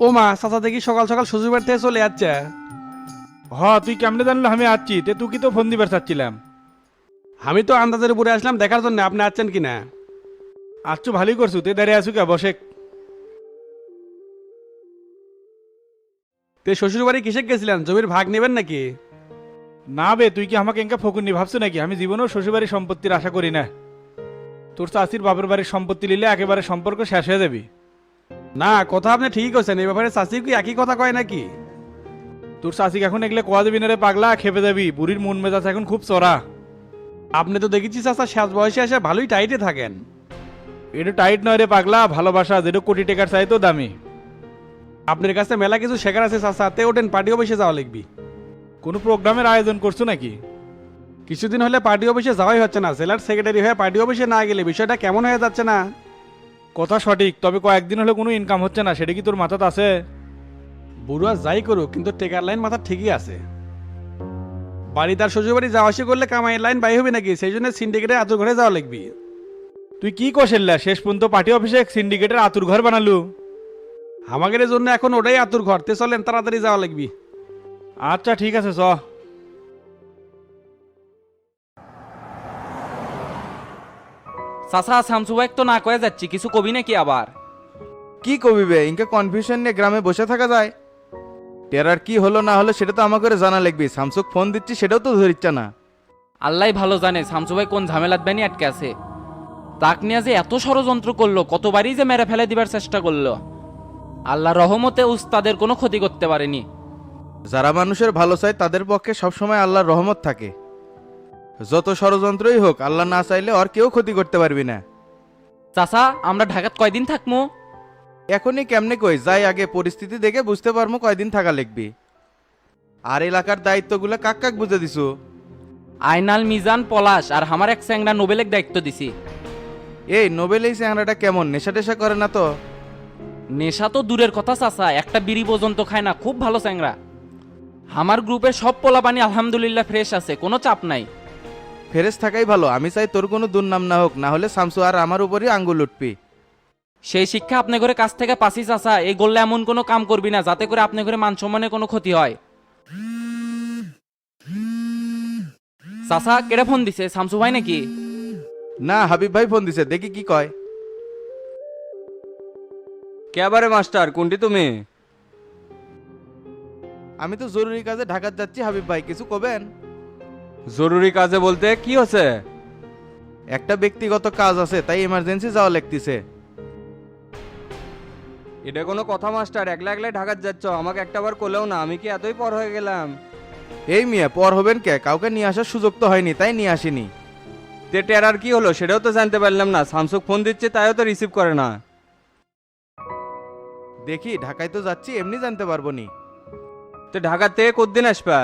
ও মা চাচা দেখি সকাল সকাল শ্বশুর বাড়ি থেকে চলে যাচ্ছে। হ তুই কেমনে জানলো আমি আসছি? তে তুই কি তো ফোন দিবার চাচ্ছিলাম? আমি তো আন্দাজের উপরে আসলাম দেখার জন্য। আপনি আসছেন কিনা? আসছো ভালোই করছ। তে দাঁড়িয়ে কে? বসে। তে শ্বশুর বাড়ি কিসে গেছিলেন? জমির ভাগ নেবেন নাকি? না বে তুই কি আমাকে এঙ্কা ফকুনি ভাবছ নাকি? আমি জীবনেও শ্বশুরবাড়ির সম্পত্তির আশা করি না। তোর চাষির বাপের বাড়ির সম্পত্তি নিলে একেবারে সম্পর্ক শেষ হয়ে যাবি। না, কথা আপনি ঠিক করছেন এই ব্যাপারে চাষি কি একই কথা কয় নাকি? তোর চাষিকে এখন এগুলো কোয়া দেবি না রে পাগলা, খেপে যাবি, বুড়ির মন মেজাজ এখন খুব চড়া। আপনি তো দেখেছি চাচা শেষ বয়সে এসে ভালোই টাইটে থাকেন। এটা টাইট নয় রে পাগলা, ভালোবাসা যেটা কোটি টাকার চাই তো দামি। আপনার কাছে মেলা কিছু শেখার আছে চাচা, তে ওঠেন পার্টি অফিসে যাওয়া লিখবি। কোনো প্রোগ্রামের আয়োজন করছ নাকি? কিছুদিন হলে পার্টি অফিসে যাওয়াই হচ্ছে না, জেলার সেক্রেটারি হয়ে পার্টি অফিসে না গেলে বিষয়টা কেমন হয়ে যাচ্ছে না? কথা সঠিক তবে কয়েকদিন হলে কোনো ইনকাম হচ্ছে না সেটা কি তোর মাথাতে আছে? বুড়া যাই করুক কিন্তু টেকার লাইন মাথা ঠিকই আছে। বাড়ি তার শ্বশুর বাড়ি যাওয়া আসি করলে কামাইয়ের লাইন বাই হবে নাকি? সেই জন্য সিন্ডিকেটে আতুর ঘরে যাওয়া লাগবি। তুই কি কৌশল্যা শেষ পর্যন্ত পার্টি অফিসে সিন্ডিকেটের আতুর ঘর বানালু? আমাদের জন্য এখন ওটাই আতুর ঘর তে চলেন তাড়াতাড়ি যাওয়া লাগবি। আচ্ছা ঠিক আছে চ। চাচা শামসুবাইক তো না কয়ে যাচ্ছি কিছু কবি নাকি আবার? কি কবি বে ইনকে কনফিউশন নিয়ে গ্রামে বসে থাকা যায়। টেরার কি হলো না হলো সেটা তো আমাকে জানা লাগবে স্যামসুং ফোন দিচ্ছি সেটাও তো ধরিচ্ছে না। আল্লাহ ভালো জানে শামসুবাই কোন ঝামেলাত বানি আটকে আছে। তাক নিয়ে যে এত ষড়যন্ত্র করল কতবারই যে মেরে ফেলে দিবার চেষ্টা করল। আল্লাহ রহমতে উস্তাদের কোনো ক্ষতি করতে পারেনি। যারা মানুষের ভালো চায় তাদের পক্ষে সবসময় আল্লাহর রহমত থাকে। যত ষড়যন্ত্রই হোক আল্লাহ না চাইলে আর কেউ ক্ষতি করতে পারবি না। চাচা আমরা ঢাকাত কয়দিন থাকব এখনই কেমনে কই যাই আগে পরিস্থিতি দেখে বুঝতে পারব কয়দিন থাকা লিখবি আর এলাকার দায়িত্বগুলো কাক কাক বুঝে দিছু? আইনাল মিজান পলাশ আর আমার এক স্যাংরা নোবেলের দায়িত্ব দিছি। এই নোবেল এই চেহারাটা কেমন নেশা টেশা করে না তো? নেশা তো দূরের কথা চাচা একটা বিড়ি পর্যন্ত খায় না খুব ভালো স্যাংরা আমার গ্রুপের সব পোলাপানি আলহামদুলিল্লাহ ফ্রেশ আছে কোনো চাপ নাই। ফেরেস থাকাই ভালো। আমি চাই তোর কোনো দুর্নাম না হোক না হলে শামসু আর আমার উপরই আঙ্গুল উঠবি। সেই শিক্ষা আপনি করে কাছ থেকে পাসি চাচা। এই গোল্লা এমন কোনো কাম করবি না যাতে করে আপনি করে মান সম্মানের কোনো ক্ষতি হয়। চাচা কেড়ে ফোন দিছে? শামসু ভাই নাকি? না হাবিব ভাই ফোন দিছে দেখি কি কয়। কেবারে মাস্টার কোনটি তুমি? আমি তো জরুরি কাজে ঢাকাত যাচ্ছি হাবিব ভাই কিছু কবেন? জরুরি কাজে বলতে কি হচ্ছে একটা ব্যক্তিগত কাজ আছে তাই এমার্জেন্সি যাওয়া লাগতেছে। এটা কোনো কথা মাস্টার। একলা একলাই ঢাকাত যাচ্ছ আমাকে একটাবার কোলেও না আমি কি এতই পর হয়ে গেলাম? এই মিয়া পর হবেন কে? কাউকে নিয়ে আসার সুযোগ তো হয়নি তাই নিয়ে আসিনি। তে টেরার কি হলো সেটাও তো জানতে পারলাম না। স্যামসুং ফোন দিচ্ছে তাইও তো রিসিভ করে না। দেখি ঢাকায় তো যাচ্ছি এমনি জানতে পারব নি। তো ঢাকাতে কতদিন আসবা?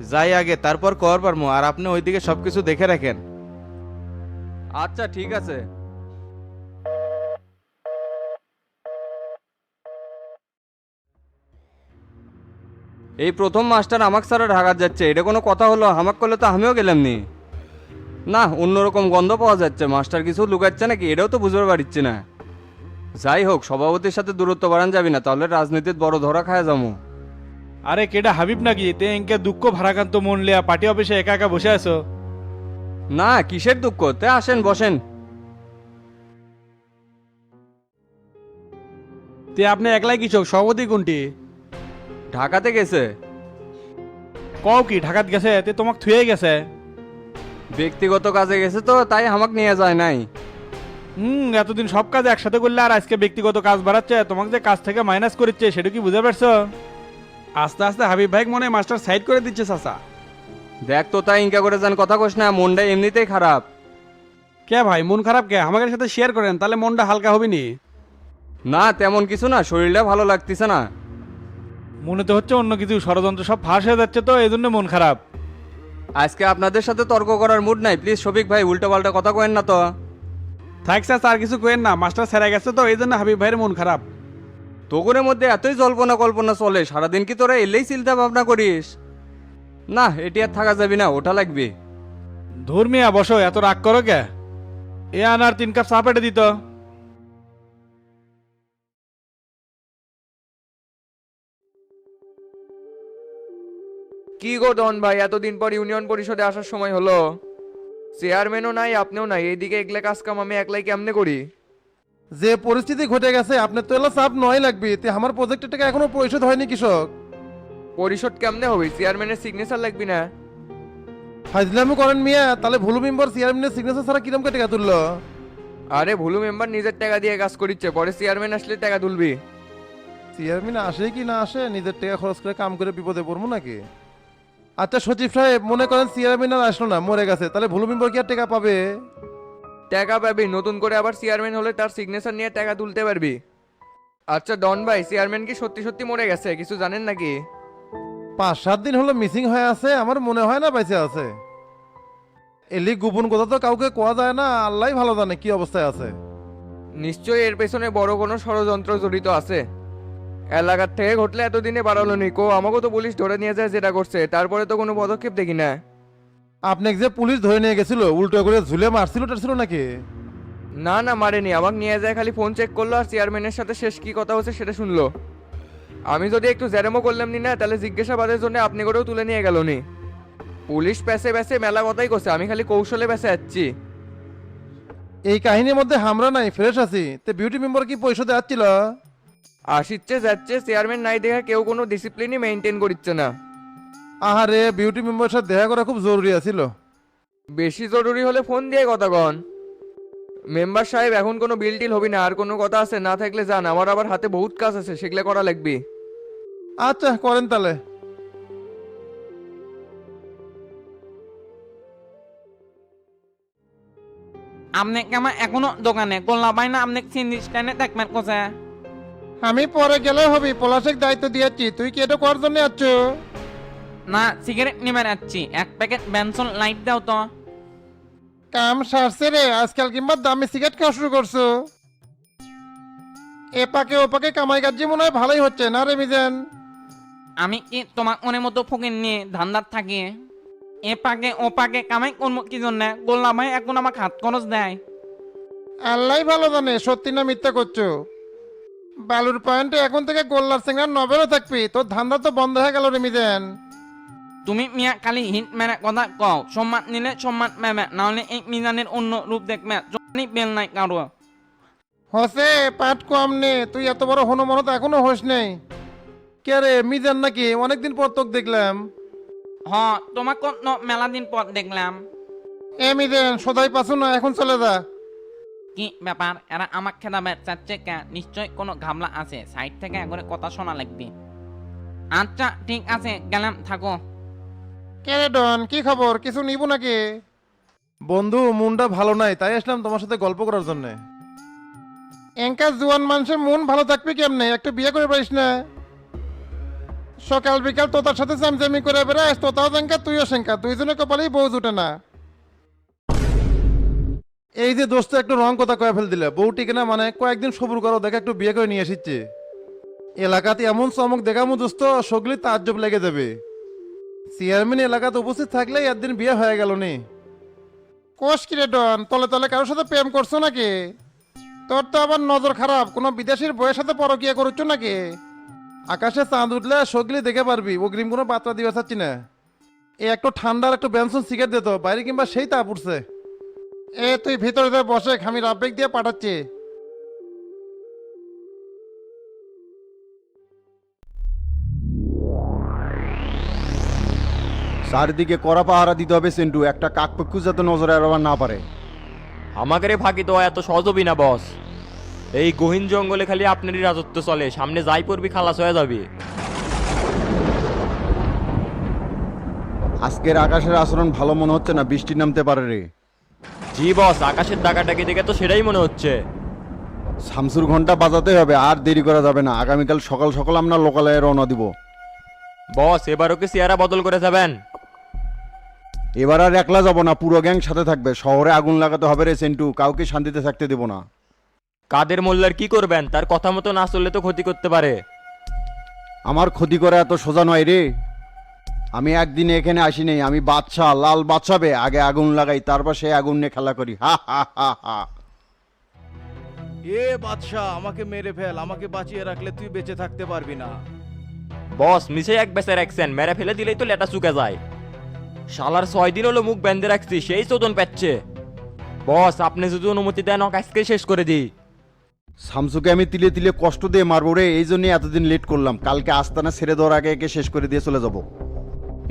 যাই আগে, তারপর কর পারমো, আর আপনি ওইদিকে সবকিছু দেখে রাখেন। আচ্ছা ঠিক আছে। এই প্রথম মাস্টার আমাকে ছাড়া ঢাকাত যাচ্ছে, এটা কোনো কথা হলো? আমাক করলে তো আমিও গেলাম নি না অন্যরকম গন্ধ পাওয়া যাচ্ছে, মাস্টার কিছু লুকাচ্ছে নাকি? এটাও তো বুঝতে পারছি না। যাই হোক, সভাপতির সাথে দূরত্ব বাড়ান যাবি না, তাহলে রাজনীতির বড় ধরা খায় যাব। আরে কেডা হাবিব নাকি? তে এঙ্কে দুঃখ ভারাকান্ত মন লিয়া পার্টি অফিসে একা একা বসে আছো? না কিসের দুঃখ? তে আসেন বসেন। তে আপনি একলাই কৃষক সভাপতি কোনটি? ঢাকাতে গেছে। কও কি ঢাকাত গেছে? তে তোমাক থুয়ে গেছে। ব্যক্তিগত কাজে গেছে তো তাই আমাকে নিয়ে যায় নাই। হুম এতদিন সব কাজ একসাথে করলে আর আজকে ব্যক্তিগত কাজ বাড়াচ্ছে তোমাকে যে কাজ থেকে মাইনাস করছে সেটা কি বুঝতে পারছ? আস্তে আস্তে হাবিব ভাই মনে হয় মাস্টার সাইড করে দিচ্ছে চাচা। দেখ তো তাই ইনকা করে যান কথা কোস না মনটা এমনিতেই খারাপ। কে ভাই মন খারাপ কে? আমাদের সাথে শেয়ার করেন তাহলে মনটা হালকা হবে নি? না তেমন কিছু না শরীরটা ভালো লাগতেছে না। মনে তো হচ্ছে অন্য কিছু ষড়যন্ত্র সব ফাঁস হয়ে যাচ্ছে তো এই জন্য মন খারাপ। আজকে আপনাদের সাথে তর্ক করার মুড নাই প্লিজ শফিক ভাই উল্টো পাল্টা কথা কেন না তো। থাক স্যার আর কিছু কেন না মাস্টার সেরা গেছে তো এই জন্য হাবিব ভাইয়ের মন খারাপ। তোগুনের মধ্যে এতই জল্পনা কল্পনা চলে সারাদিন কি তোরা এলেই চিন্তা ভাবনা করিস? না এটি আর থাকা যাবি না ওটা লাগবে। ধর্মিয়া বসো এত রাগ করো কে? এ আনার তিন কাপ চা পেটে দিত। কি গো দন ভাই এতদিন পর ইউনিয়ন পরিষদে আসার সময় হলো। চেয়ারম্যানও নাই আপনিও নাই এইদিকে একলা কাজ কাম আমি একলাই কেমনে করি? যে পরিস্থিতি ঘটে গেছে আপনার তো এলা চাপ নয় লাগবে। তে আমার প্রজেক্টের টাকা এখনও পরিশোধ হয়নি কৃষক। পরিশোধ কেমনে হবে? চেয়ারম্যানের সিগনেচার লাগবি না। ফাইজলামি করেন মিয়া তাহলে ভুলু মেম্বার চেয়ারম্যানের সিগনেচার ছাড়া কিরম টাকা তুললো? আরে ভুলু মেম্বার নিজের টাকা দিয়ে কাজ করিচ্ছে পরে চেয়ারম্যান আসলে টাকা তুলবি। চেয়ারম্যান আসে কি না আসে নিজের টাকা খরচ করে কাম করে বিপদে পড়ব নাকি? আচ্ছা সচিব সাহেব মনে করেন চেয়ারম্যান আর আসলো না মরে গেছে তাহলে ভুলু মেম্বার কি আর টাকা পাবে? টাকা পাবি নতুন করে আবার চেয়ারম্যান হলে তার সিগনেচার নিয়ে টাকা তুলতে পারবি। আচ্ছা ডন ভাই চেয়ারম্যান কি সত্যি সত্যি মরে গেছে? কিছু জানেন নাকি? পাঁচ সাত দিন হলো মিসিং হয়ে আছে আমার মনে হয় না বেঁচে আছে। এলি গোপন কথা তো কাউকে কোয়া যায় না আল্লাহ ভালো জানে কি অবস্থায় আছে। নিশ্চয়ই এর পেছনে বড় কোনো ষড়যন্ত্র জড়িত আছে। এলাকার থেকে ঘটলে এতদিনে বাড়ালো নি কো আমাকে তো পুলিশ ধরে নিয়ে যায় যেটা করছে তারপরে তো কোনো পদক্ষেপ দেখি না। আপনাকে যে পুলিশ ধরে নিয়ে গেছিল উল্টো করে ঝুলে মারছিল টারছিল নাকি? না না মারেনি। আমাকে নিয়ে যায় খালি ফোন চেক করল আর চেয়ারম্যানের সাথে শেষ কি কথা হচ্ছে সেটা শুনলো। আমি যদি একটু জ্যারেমো করলাম নি না তাহলে জিজ্ঞাসাবাদের জন্য আপনি করেও তুলে নিয়ে গেল নি। পুলিশ প্যাসে প্যাসে মেলা কথাই করছে আমি খালি কৌশলে প্যাসে যাচ্ছি এই কাহিনীর মধ্যে হামরা নাই ফ্রেশ আছি। তে বিউটি মেম্বার কি পয়সা আসছিল আসিচ্ছে যাচ্ছে চেয়ারম্যান নাই দেখা কেউ কোনো ডিসিপ্লিনই মেনটেন করছে না। আহারে বিউটি মেম্বারের সাথে দেখা করা খুব জরুরি আছিল। বেশি জরুরি হলে ফোন দিয়ে কথা কন। মেম্বার সাহেব এখন কোনো বিল টিল হবি না আর কোনো কথা আছে না থাকলে যান। আমার আবার হাতে বহুত কাজ আছে সেগুলো করা লাগবে। আচ্ছা করেন তাহলে। আপনি কেমন এখনও দোকানে গোল্লা পাই না আপনি চিনি স্ট্যান্ডে দেখবেন কোথায় আমি পরে গেলে হবি পলাশেক দায়িত্ব দিয়েছি তুই কি এটা করার জন্য আছ? না সিগারেট নিবে যাচ্ছি এক প্যাকেট বেনসন লাইট দাও তো। কাম সারছে রে আজকাল কিংবা দামি সিগারেট খাওয়া শুরু করছ। এ পাকে ও পাকে কামাই কাজ মনে হয় ভালোই হচ্ছে না রে মিজেন? আমি কি তোমার মনের মতো ফকির নিয়ে ধান্দার থাকি? এ পাকে ও পাকে কামাই করব কি জন্য? গোল্লা ভাই এখন আমাকে হাত খরচ দেয়। আল্লাহ ভালো জানে সত্যি না মিথ্যা করছ। বালুর পয়েন্টে এখন থেকে গোল্লার সিংহার নবেলও থাকবি তোর ধান্দা তো বন্ধ হয়ে গেল রে মিজেন। তুমি মিয়া খালি হিট মেরে কথা কও। সম্মান নিলে সম্মান পাবে নাহলে এই মিজানের অন্য রূপ দেখবে। জনি বেল নাই কারও। হসে পাট কম নে তুই এত বড় হনুমানত এখনও হোস নেই। কে রে মিজান নাকি? অনেকদিন পর তোক দেখলাম। হ তোমাকে মেলা দিন পর দেখলাম। এ মিজেন সদাই পাছু না এখন চলে যা। কি ব্যাপার? এরা আমাকে খেদাবে চাচ্ছে কে? নিশ্চয় কোনো ঘামলা আছে। সাইড থেকে একবারে কথা শোনা লাগবে। আচ্ছা ঠিক আছে গেলাম থাকো। কে রে ডন কি খবর? কিছু নিব নাকি? বন্ধু মনটা ভালো নাই তাই আসলাম তোমার সাথে গল্প করার জন্য। এঙ্কা জুয়ান মানুষের মন ভালো থাকবে কেমনে? একটা বিয়ে করে পারিস না। সকাল বিকাল তোতার সাথে চামচামি করে বেড়াস তোতাও জেঙ্কা তুইও সেঙ্কা দুইজনে কপালেই বউ জুটে না। এই যে দোস্ত একটু রং কথা কয়ে ফেল দিলে বউ টিকে না মানে কয়েকদিন সবুর করো দেখে একটু বিয়ে করে নিয়ে এসেছে। এলাকাতে এমন চমক দেখামু দোস্ত সগলি তাজ্জব লেগে যাবে। চেয়ারম্যান এলাকাতে উপস্থিত থাকলে একদিন বিয়ে হয়ে গেল নি। কোষ কিরে ডন, তলে তলে কারোর সাথে প্রেম করছ নাকি? তোর তো আবার নজর খারাপ, কোনো বিদেশির বইয়ের সাথে পরকিয়া করছ নাকি? আকাশে চাঁদ উঠলে সগলি দেখে পারবি, অগ্রিম কোনো পাত্রা দিবে চাচ্ছি না। এ একটু ঠান্ডার একটু বেনসন সিগারেট দিত বাইরে কিংবা সেই তাপ উঠছে। এ তুই ভিতরে বসে আমি রাব্বেক দিয়ে পাঠাচ্ছি। চারিদিকে কড়া পাহারা দিতে হবে সেন্টু। একটা কাকপক্ষু যাতে নজরে এড়াবার না পারে। আমাদের ফাঁকি তো এত সহজ হবি না বস। এই গহীন জঙ্গলে খালি আপনারই রাজত্ব চলে। সামনে যাই পড়বি খালাস হয়ে যাবি। আজকের আকাশের আচরণ ভালো মনে হচ্ছে না? বৃষ্টি নামতে পারে রে। জি বস আকাশের ডাকাটাকি দেখে তো সেটাই মনে হচ্ছে। শামসুর ঘণ্টা বাজাতে হবে আর দেরি করা যাবে না। আগামীকাল সকাল সকাল আমরা লোকালয়ে রওনা দিব। বস এবারও কি চেহারা বদল করে যাবেন? এবার আর একলা যাব না পুরো গ্যাং সাথে থাকবে। শহরে আগুন লাগাতে হবে রে সেন্টু কাউকে শান্তিতে থাকতে দেব না। কাদের মোল্লার কি করবেন? তার কথা মতো না চললে তো ক্ষতি করতে পারে। আমার ক্ষতি করা এত সোজা নয় রে। আমি একদিনে এখানে আসি নেই আমি বাচ্চা লাল বাচ্চাবে আগে আগুন লাগাই তারপর সে আগুন নিয়ে খেলা করি। হা হা হা হা। এ বাদশা আমাকে মেরে ফেল আমাকে বাঁচিয়ে রাখলে তুই বেঁচে থাকতে পারবি না। বস মিশে এক বেসে রাখছেন মেরে ফেলে দিলেই তো লেটা চুকে যায়। শালার ছয় দিন হলো মুখ বেঁধে রাখছি সেই চোদন পাচ্ছে। বস আপনি যদি অনুমতি দেন ওকে আজকে শেষ করে দিই। শামসুকে আমি তিলে তিলে কষ্ট দিয়ে মারবো রে এই জন্যই এতদিন লেট করলাম। কালকে আস্তানা ছেড়ে দেওয়ার আগে একে শেষ করে দিয়ে চলে যাব।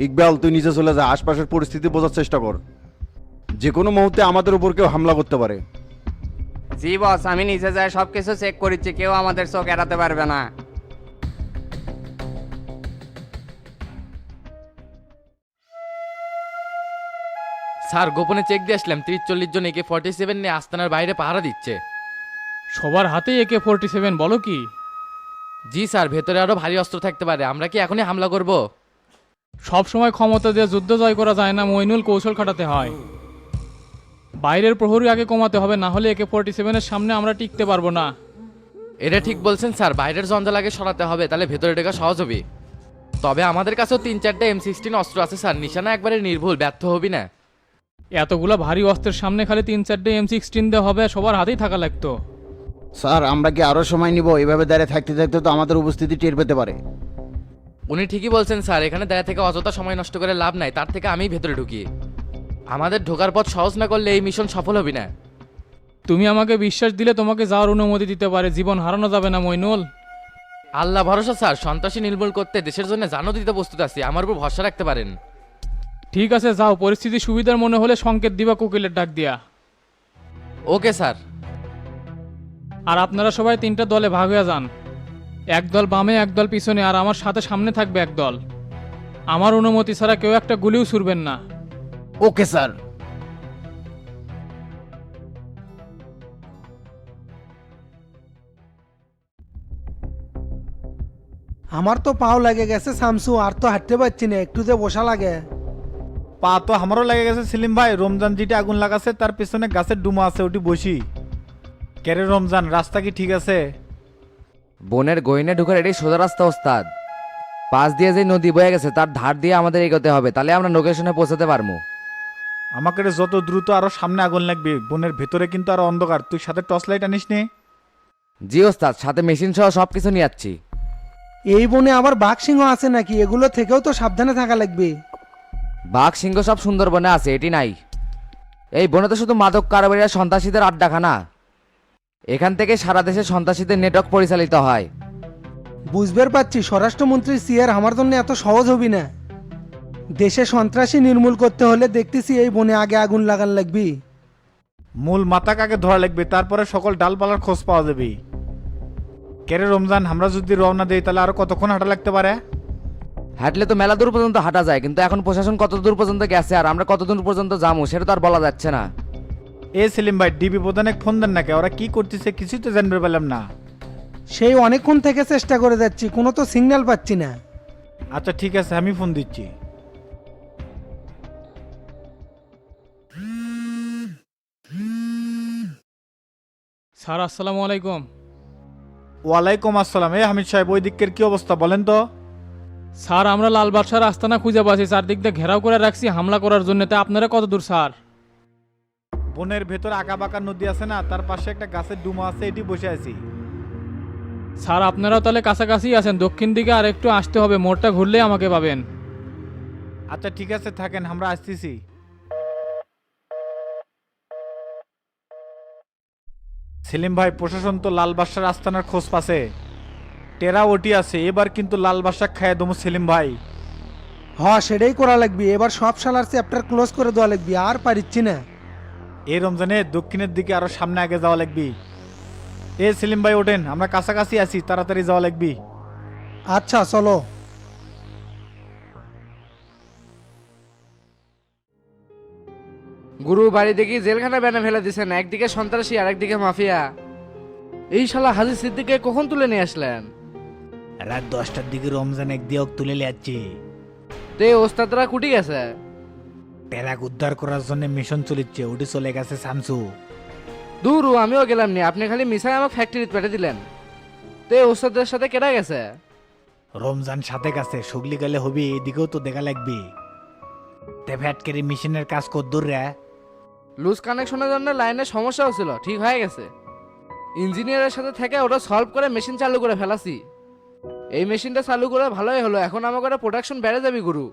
ইকবাল তুই নিচে চলে যা আশপাশের পরিস্থিতি বোঝার চেষ্টা কর। যে কোনো মুহূর্তে আমাদের উপর কেউ হামলা করতে পারে। জি বস আমি নিচে যাই সব কিছু চেক করেছি কেউ আমাদের চোখ এড়াতে পারবে না। স্যার গোপনে চেক দিয়ে আসলাম তিরিশ চল্লিশ জন একে ফর্টি সেভেন নিয়ে আস্তানার বাইরে পাহারা দিচ্ছে। সবার হাতেই একে ফোরটি সেভেন বলো কি? জি স্যার ভেতরে আরও ভারী অস্ত্র থাকতে পারে আমরা কি এখনই হামলা করব? সব সময় ক্ষমতা দিয়ে যুদ্ধ জয় করা যায় না মইনুল কৌশল খাটাতে হয়। বাইরের প্রহরী আগে কমাতে হবে না হলে একে ফোরটি সেভেনের সামনে আমরা টিকতে পারব না। এটা ঠিক বলছেন স্যার বাইরের জঞ্জাল আগে সরাতে হবে তাহলে ভেতরে ঢোকা সহজ হবে। তবে আমাদের কাছেও তিন চারটে এম সিক্সটিন অস্ত্র আছে স্যার নিশানা একবারে নির্ভুল ব্যর্থ হবি না। এতগুলো ভারী অস্ত্রের সামনে খালি তিন চারটে এম সিক্সটিন দিয়ে হবে সবার হাতেই থাকা লাগতো। স্যার আমরা কি আরও সময় নিব? এভাবে দাঁড়িয়ে থাকতে থাকতে তো আমাদের উপস্থিতি টের পেতে পারে। উনি ঠিকই বলছেন স্যার। এখানে দাঁড়া থেকে অযথা সময় নষ্ট করে লাভ নাই তার থেকে আমি ভেতরে ঢুকি। আমাদের ঢোকার পথ সহজ না করলে এই মিশন সফল হবে না। তুমি আমাকে বিশ্বাস দিলে তোমাকে যাওয়ার অনুমতি দিতে পারে জীবন হারানো যাবে না মইনুল। আল্লাহ ভরসা স্যার। সন্ত্রাসী নির্মূল করতে দেশের জন্য জানো দিতে প্রস্তুত আছি আমার উপর ভরসা রাখতে পারেন। ঠিক আছে যাও। পরিস্থিতি সুবিধার মনে হলে সংকেত দিবা কোকিলের ডাক দিয়া। Okay sir. আর আপনারা সবাই তিনটা দলে ভাগ হয়ে যান। এক দল বামে এক দল পিছনে আর আমার সাথে সামনে থাকবে এক দল। আমার অনুমতি ছাড়া কেউ একটা গুলিও ছুড়বেন না। Okay sir. আমার তো পাও লাগে গেছে সামসু। আর তো হাঁটতে পারছি না একটু যে বসা লাগে। পা তো আমারও লেগে গেছে সেলিম ভাই। রমজান যেটি আগুন লাগাছে তার পেছনে গাছের ডুমা আছে ওটি বসি। কেরে রমজান রাস্তা কি ঠিক আছে? বনের গহিনে ঢুকার এটাই সোজা রাস্তা ওস্তাদ। পাশ দিয়ে যে নদী বয়ে গেছে তার ধার দিয়ে আমাদের এগোতে হবে তাহলে আমরা লোকেশনে পৌঁছাতে পারব আমাকে রে যত দ্রুত আরও সামনে আগুন লাগবে বনের ভেতরে কিন্তু আরও অন্ধকার। তুই সাথে টর্চ লাইট আনিস নি। জি ওস্তাদ সাথে মেশিন সহ সব কিছু নিয়ে যাচ্ছি। এই বনে আবার বাঘ সিংহ আছে নাকি? এগুলো থেকেও তো সাবধানে থাকা লাগবে। বাঘ সিংহ সব সুন্দরবনে আছে এটি নাই। এই বনে তো শুধু মাদক কারবারীরা সন্ত্রাসীদের আড্ডাখানা। এখান থেকে সারা দেশে সন্ত্রাসীদের নেটওয়ার্ক পরিচালিত হয়। বুঝবার পারছি স্বরাষ্ট্রমন্ত্রী সিয়ার আমার জন্য এত সহজ হবি না। দেশে সন্ত্রাসী নির্মূল করতে হলে দেখতেছি এই বনে আগে আগুন লাগান লাগবি। মূল মাথা আগে ধরা লাগবে তারপরে সকল ডালপালার খোঁজ পাওয়া যাবে। কেরে রমজান আমরা যদি রওনা দেই তাহলে আরও কতক্ষণ হাঁটা লাগতে পারে? হাঁটলে তো মেলা দূর পর্যন্ত হাঁটা যায় কিন্তু এখন প্রশাসন কত দূর পর্যন্ত গেছে আর আমরা কত দূর পর্যন্ত যাব সেটা তো আর বলা যাচ্ছে না। এ সেলিম ভাই ডিবি প্রধানে ফোন দেন নাকি? ওরা কি করতেছে কিছুই তো জানতে পারলাম না। সেই অনেকক্ষণ থেকে চেষ্টা করে যাচ্ছি কোনো তো সিগন্যাল পাচ্ছি না। আচ্ছা ঠিক আছে আমি ফোন দিচ্ছি। স্যার আসসালামু আলাইকুম। ওয়ালাইকুম আসসালাম। এ হামিদ সাহেব ওই দিকের কি অবস্থা বলেন তো? স্যার আমরা লাল বাদশার আস্তানা খুঁজে পাচ্ছি। চারদিক দিয়ে ঘেরাও করে রাখছি হামলা করার জন্য। তা আপনারা কত দূর স্যার? বনের ভেতর আঁকা বাঁকা নদী আছে না তার পাশে একটা গাছের ডুমা আছে এটি বসে আছি। স্যার আপনারাও তাহলে কাছাকাছি আছেন। দক্ষিণ দিকে আর একটু আসতে হবে মোড়টা ঘুরলেই আমাকে পাবেন। আচ্ছা ঠিক আছে থাকেন আমরা আসতেছি। সেলিম ভাই প্রশাসন তো লাল বাদশার আস্তানার খোঁজ পাছে টেরা ওটি আছে এবার কিন্তু লাল বাদশা খায় দমু সেলিম ভাই। হ সেটাই করা লাগবে। এবার সব সালার চ্যাপ্টার ক্লোজ করে দেওয়া লাগবে আর পারিচ্ছি না। এই রমজানে দক্ষিণের দিকে আরও সামনে আগে যাওয়া লাগবি। এ সেলিম ভাই ওঠেন আমরা কাছাকাছি আছি তাড়াতাড়ি যাওয়া লাগবি। আচ্ছা চলো। গুরু বাড়ি দেখি জেলখানা বেনা ফেলে দিছেন একদিকে সন্ত্রাসী আর একদিকে মাফিয়া। এই শালা হাজি সিদ্দিকে কখন তুলে নিয়ে আসলেন? রাত দশটার দিকে রমজান এক দিয়ে তুলে যাচ্ছি তো এই ওস্তাদরা কুটি গেছে? টেরাক উদ্ধার করার জন্য মিশন চলিচ্ছে ওটি চলে গেছে শামসু। দূর আমিও গেলাম নি আপনি খালি মিশাই আমার ফ্যাক্টরিতে পেটে দিলেন। তো এই ওস্তাদের সাথে কেনা গেছে? রমজান সাথে গেছে সুগলি গেলে হবি এদিকেও তো দেখা লাগবে। তে ফ্যাটকারি মেশিনের কাজ কদ্দুর রে। লুজ কানেকশনের জন্য লাইনের সমস্যা হচ্ছিল ঠিক হয়ে গেছে। ইঞ্জিনিয়ারের সাথে থেকে ওটা সলভ করে মেশিন চালু করে ফেলাছি। এই মেশিনটা চালু করে ভালোই হলো এখন আমার আমাকে প্রোডাকশন বেড়ে যাবে গুরু।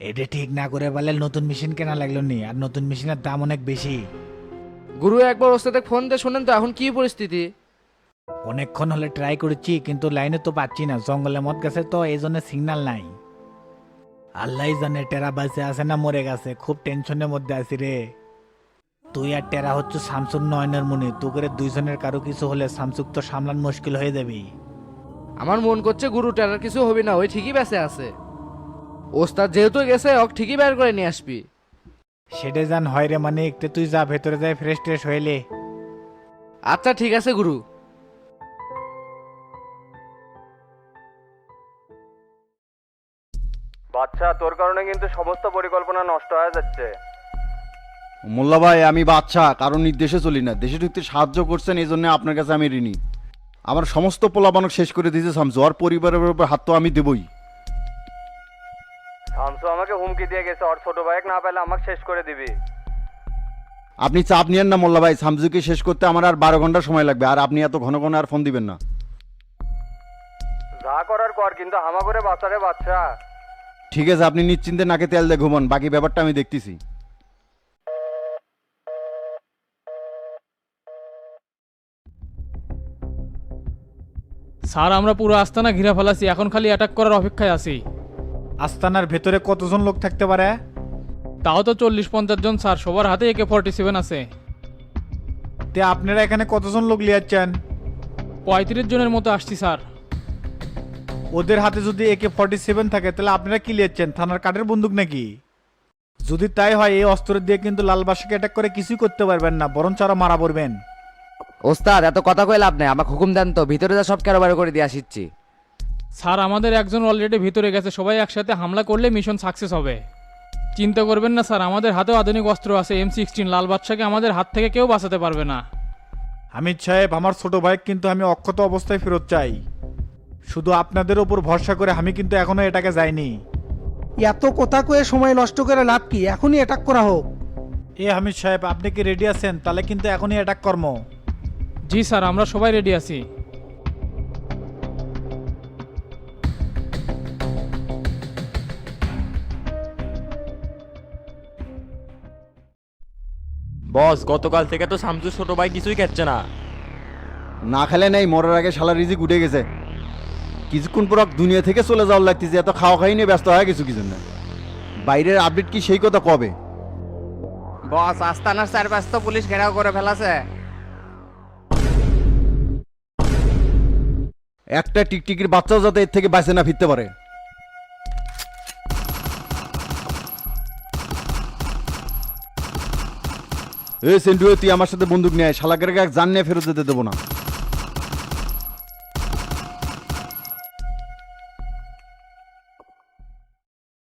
এটা ঠিক না করে বলে নতুন মেশিন কেনা লাগল নি আর নতুন মেশিনের দাম অনেক বেশি। গুরু একবার ওস্তাদে ফোন দিয়ে শোনেন তো এখন কি পরিস্থিতি? অনেকক্ষণ হলে ট্রাই করেছি কিন্তু লাইনে তো পাচ্ছি না জঙ্গলে মত গেছে তো এই জন্য সিগন্যাল নাই। আল্লাহ জানে টেরা বাসে আছে না মরে গেছে খুব টেনশনের মধ্যে আছি রে। তুই আর টেরা হচ্ছে শামসুর নয়নের মনি তোকে দুইজনের কারও কিছু হলে শামসুক তো সামলান মুশকিল হয়ে যাবি। আমার মন করছে গুরু টেরার কিছু হবে না ওই ঠিকই বেঁচে আছে। ওস্তাদ যেহেতু গেছে ওক ঠিকই বের করে নিয়ে আসবি। সেটা জান হয় রে মানে একটু তুই যা ভেতরে যাই ফ্রেশ ট্রেশ হইলে। আচ্ছা ঠিক আছে গুরু। বাচ্চা তোর কারণে কিন্তু সমস্ত পরিকল্পনা নষ্ট হয়ে যাচ্ছে। মোল্লা ভাই আমি বাচ্চা কারণ নির্দেশে চলি না। দেশে ঢুকতে সাহায্য করছেন এই জন্য আপনার কাছে আমি ঋণী। আমার সমস্ত পোলাপানক শেষ করে দিয়েছে শামসু আর পরিবারের উপর হাত তো আমি দেবই। শামসু আমাকে হুমকি দিয়ে গেছে ওর ছোট ভাইক না পেলে আমাকে শেষ করে দিবি। আপনি চাপ নিয়েন না মোল্লা ভাই শামসুকে শেষ করতে আমার আর বারো ঘণ্টা সময় লাগবে আর আপনি এত ঘন ঘন আর ফোন দিবেন না। যা করার কর কিন্তু হামা করে বাচ্চারে বাচ্চা। ঠিক আছে আপনি নিশ্চিন্তে নাকে তেল দিয়ে ঘুমান বাকি ব্যাপারটা আমি দেখতেছি। স্যার আমরা পুরো আস্তানা ঘিরে ফেলাছি এখন খালি অ্যাটাক করার অপেক্ষায় আছি। আস্তানার ভেতরে কতজন লোক থাকতে পারে? তাও তো চল্লিশ পঞ্চাশ জন স্যার সবার হাতে একে ফর্টি সেভেন আছে। তে আপনারা এখানে কতজন লোক লিয়াচ্ছেন পঁয়ত্রিশ জনের মতো আসছি স্যার। ওদের হাতে যদি একে ফর্টি সেভেন থাকে তাহলে আপনারা কি লিয়াচ্ছেন থানার কাঠের বন্দুক নাকি? যদি তাই হয় এই অস্ত্র দিয়ে কিন্তু লালবাসাকে অ্যাটাক করে কিছুই করতে পারবেন না বরঞ্চ আরও মারা পড়বেন। ওস্তাদ এত কথা কই লাভ নেই আমাকে হুকুম দেন তো ভিতরে যা সব কারোবার করে দিয়ে আসিচ্ছি। স্যার আমাদের একজন অলরেডি ভিতরে গেছে সবাই একসাথে হামলা করলে মিশন সাকসেস হবে। চিন্তা করবেন না স্যার আমাদের হাতেও আধুনিক অস্ত্র আছে এম সিক্সটিন লাল বাদশাকে আমাদের হাত থেকে কেউ বাঁচাতে পারবে না। হামিদ সাহেব আমার ছোট ভাই কিন্তু আমি অক্ষত অবস্থায় ফেরত চাই। শুধু আপনাদের ওপর ভরসা করে আমি কিন্তু এখনও এটাকে যাইনি। এত কথা কয়ে সময় নষ্ট করে লাভ কি? এখনই অ্যাটাক করা হোক। এ হামিদ সাহেব আপনি কি রেডি আছেন? তাহলে কিন্তু এখনই অ্যাটাক কর্ম। জি স্যার আমরা সবাই রেডি আছি। বস গতকাল থেকে তো শামসুর ছোট ভাই কিছুই খাচ্ছে না। না খেলে নেই মরার আগে শালা রিজিক উঠে গেছে। কিছুক্ষণ পর দুনিয়া থেকে চলে যাওয়ার লাগতেছে এত খাওয়া খাই নিয়ে ব্যস্ত হয় কিছু কিছু না বাইরের আপডেট কি সেই কথা কবে? বস আস্তানার চারপাশ তো পুলিশ ঘেরাও করে ফেলাছে। একটা টিকটিকির বাচ্চাও যাতে এর থেকে বাঁচে না ফিরতে পারে। এ সেন্টু তুই আমার সাথে বন্দুক নিয়ে শালাকের গায়ে জান নিয়ে ফেরত যেতে দেবো না।